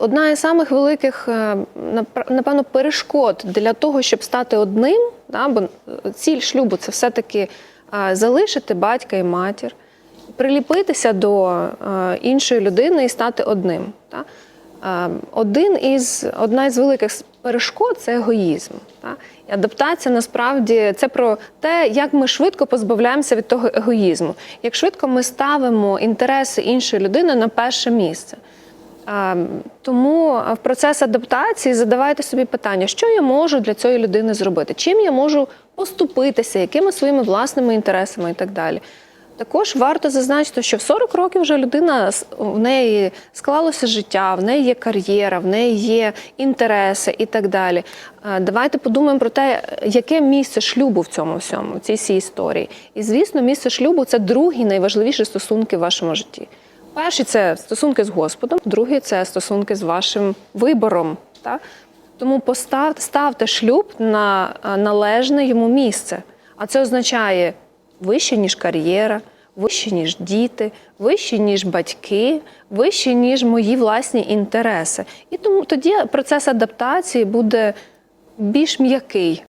Одна із самих великих, е, напевно, перешкод для того, щоб стати одним, да, бо е, ціль шлюбу це все-таки е, залишити батька і матір, приліпитися до іншої людини і стати одним. Да. Один із, одна із великих перешкод це егоїзм. Да. І адаптація насправді це про те, як ми швидко позбавляємося від того егоїзму, як швидко ми ставимо інтереси іншої людини на перше місце. Тому в процес адаптації задавайте собі питання, що я можу для цієї людини зробити, чим я можу поступитися, якими своїми власними інтересами і так далі. Також варто зазначити, що в 40 років вже людина в неї склалося життя, в неї є кар'єра, в неї є інтереси і так далі. Давайте подумаємо про те, яке місце шлюбу в цьому всьому, в цій всій історії. І звісно, місце шлюбу це другі найважливіші стосунки в вашому житті. Перший це стосунки з Господом, другий це стосунки з вашим вибором. Так? Тому постав, ставте шлюб на належне йому місце. А це означає вище, ніж кар'єра, вище, ніж діти, вище, ніж батьки, вище, ніж мої власні інтереси. І тому тоді процес адаптації буде більш м'який.